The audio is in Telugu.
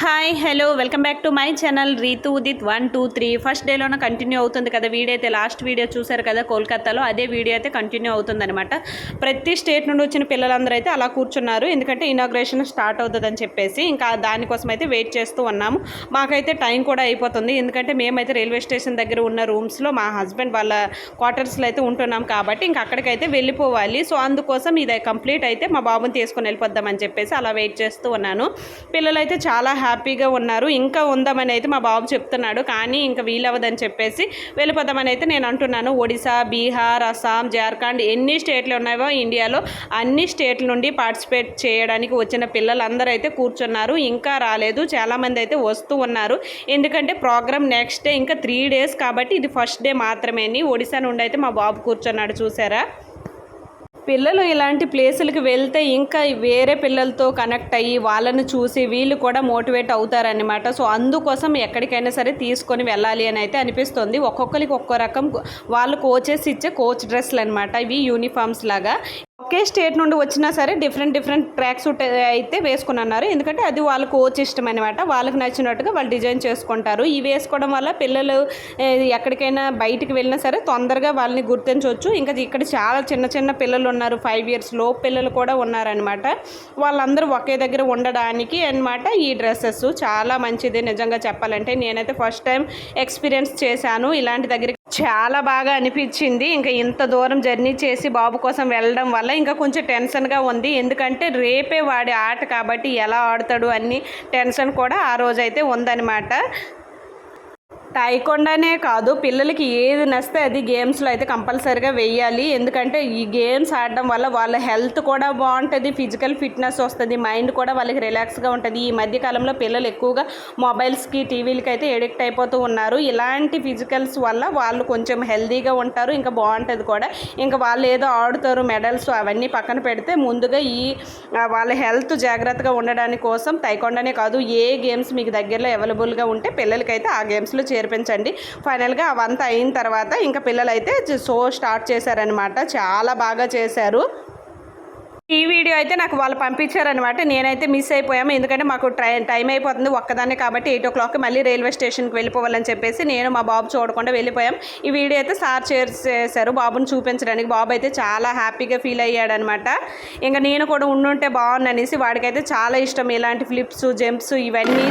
Hi hello welcome back to my channel Ritu Udit one two three. First డేలోనే continue అవుతుంది కదా వీడియో అయితే లాస్ట్ వీడియో చూశారు కదా కోల్కతాలో అదే వీడియో అయితే కంటిన్యూ అవుతుందనమాట ప్రతి స్టేట్ నుండి వచ్చిన పిల్లలందరూ అయితే అలా కూర్చున్నారు. ఎందుకంటే ఇనాగ్రేషన్ స్టార్ట్ అవుతుందని చెప్పేసి ఇంకా దానికోసం అయితే వెయిట్ చేస్తూ ఉన్నాము. మాకైతే టైం కూడా అయిపోతుంది. ఎందుకంటే మేమైతే రైల్వే స్టేషన్ దగ్గర ఉన్న రూమ్స్లో మా హస్బెండ్ వాళ్ళ క్వార్టర్స్లో అయితే ఉంటున్నాం కాబట్టి ఇంకా అక్కడికైతే వెళ్ళిపోవాలి. సో అందుకోసం ఇది కంప్లీట్ అయితే మా బాబుని తీసుకొని వెళ్ళిపోద్దామని చెప్పేసి అలా వెయిట్ చేస్తూ ఉన్నాను. పిల్లలైతే చాలా హ్యాపీగా ఉన్నారు. ఇంకా ఉందామని అయితే మా బాబు చెప్తున్నాడు. కానీ ఇంకా వీలవ్వదని చెప్పేసి వెళ్ళిపోదామని అయితే నేను అంటున్నాను. ఒడిశా బీహార్ అస్సాం జార్ఖండ్ ఎన్ని స్టేట్లు ఉన్నాయో ఇండియాలో అన్ని స్టేట్ల నుండి పార్టిసిపేట్ చేయడానికి వచ్చిన పిల్లలందరూ అయితే కూర్చున్నారు. ఇంకా రాలేదు. చాలామంది అయితే వస్తూ ఉన్నారు. ఎందుకంటే ప్రోగ్రామ్ నెక్స్ట్ డే ఇంకా త్రీ డేస్ కాబట్టి ఇది ఫస్ట్ డే మాత్రమే ఒడిశా నుండి అయితే మా బాబు కూర్చున్నాడు. చూసారా పిల్లలు ఇలాంటి ప్లేసులకి వెళ్తే ఇంకా వేరే పిల్లలతో కనెక్ట్ అయ్యి వాళ్ళని చూసి వీళ్ళు కూడా మోటివేట్ అవుతారనమాట సో అందుకోసం ఎక్కడికైనా సరే తీసుకొని వెళ్ళాలి అని అయితే అనిపిస్తుంది. ఒక్కొక్కరికి ఒక్కో రకం వాళ్ళు కోచెస్ ఇచ్చే కోచ్ డ్రెస్సులు అనమాట ఇవి యూనిఫామ్స్ లాగా. ఒకే స్టేట్ నుండి వచ్చినా సరే డిఫరెంట్ డిఫరెంట్ ట్రాక్ సూట్ అయితే వేసుకుని అన్నారు ఎందుకంటే అది వాళ్ళ కోచ్ ఇష్టం అనమాట వాళ్ళకి నచ్చినట్టుగా వాళ్ళు డిజైన్ చేసుకుంటారు. ఇవి వేసుకోవడం వల్ల పిల్లలు ఎక్కడికైనా బయటికి వెళ్ళినా సరే తొందరగా వాళ్ళని గుర్తించవచ్చు ఇంకా ఇక్కడ చాలా చిన్న చిన్న పిల్లలు ఉన్నారు. ఫైవ్ ఇయర్స్లో పిల్లలు కూడా ఉన్నారనమాట వాళ్ళందరూ ఒకే దగ్గర ఉండడానికి అన్నమాట ఈ డ్రెస్సెస్. చాలా మంచిది నిజంగా చెప్పాలంటే. నేనైతే ఫస్ట్ టైం ఎక్స్పీరియన్స్ చేశాను. ఇలాంటి దగ్గర చాలా బాగా అనిపించింది. ఇంకా ఇంత దూరం జర్నీ చేసి బాబు కోసం వెళ్ళడం వల్ల ఇంకా కొంచెం టెన్షన్గా ఉంది. ఎందుకంటే రేపే వాడి ఆట కాబట్టి ఎలా ఆడతాడు అన్ని టెన్షన్ కూడా ఆ రోజైతే ఉందన్నమాట. టైకొండానే కాదు పిల్లలకి ఏది నస్తే అది గేమ్స్లో అయితే కంపల్సరీగా వెయ్యాలి ఎందుకంటే ఈ గేమ్స్ ఆడడం వల్ల వాళ్ళ హెల్త్ కూడా బాగుంటుంది ఫిజికల్ ఫిట్నెస్ వస్తుంది మైండ్ కూడా వాళ్ళకి రిలాక్స్గా ఉంటుంది. ఈ మధ్య కాలంలో పిల్లలు ఎక్కువగా మొబైల్స్కి టీవీలకి అయితే ఎడిక్ట్ అయిపోతూ ఉన్నారు. ఇలాంటి ఫిజికల్స్ వల్ల వాళ్ళు కొంచెం హెల్దీగా ఉంటారు ఇంకా బాగుంటుంది కూడా. ఇంకా వాళ్ళు ఏదో ఆడుతారు మెడల్స్ అవన్నీ పక్కన పెడితే ముందుగా ఈ వాళ్ళ హెల్త్ జాగ్రత్తగా ఉండడానికి కోసం తైకొండనే కాదు ఏ గేమ్స్ మీకు దగ్గరలో అవైలబుల్గా ఉంటే పిల్లలకైతే ఆ గేమ్స్లో చేర్పించండి ఫైనల్గా అవంతా అయిన తర్వాత ఇంకా పిల్లలైతే షో స్టార్ట్ చేశారనమాట చాలా బాగా చేశారు. ఈ వీడియో అయితే నాకు వాళ్ళు పంపించారనమాట నేనైతే మిస్ అయిపోయాము. ఎందుకంటే మాకు ట్రైన్ టైం అయిపోతుంది ఒక్కదాన్ని కాబట్టి ఎయిట్ ఓ క్లాక్ మళ్ళీ రైల్వే స్టేషన్కి వెళ్ళిపోవాలని చెప్పేసి నేను మా బాబు చూడకుండా వెళ్ళిపోయాం. ఈ వీడియో అయితే సార్ షేర్ చేశారు. బాబుని చూపించడానికి బాబు అయితే చాలా హ్యాపీగా ఫీల్ అయ్యాడనమాట ఇంకా నేను కూడా ఉండుంటే బాగుంది అనేసి వాడికైతే చాలా ఇష్టం. ఇలాంటి ఫ్లిప్స్ జంప్స్ ఇవన్నీ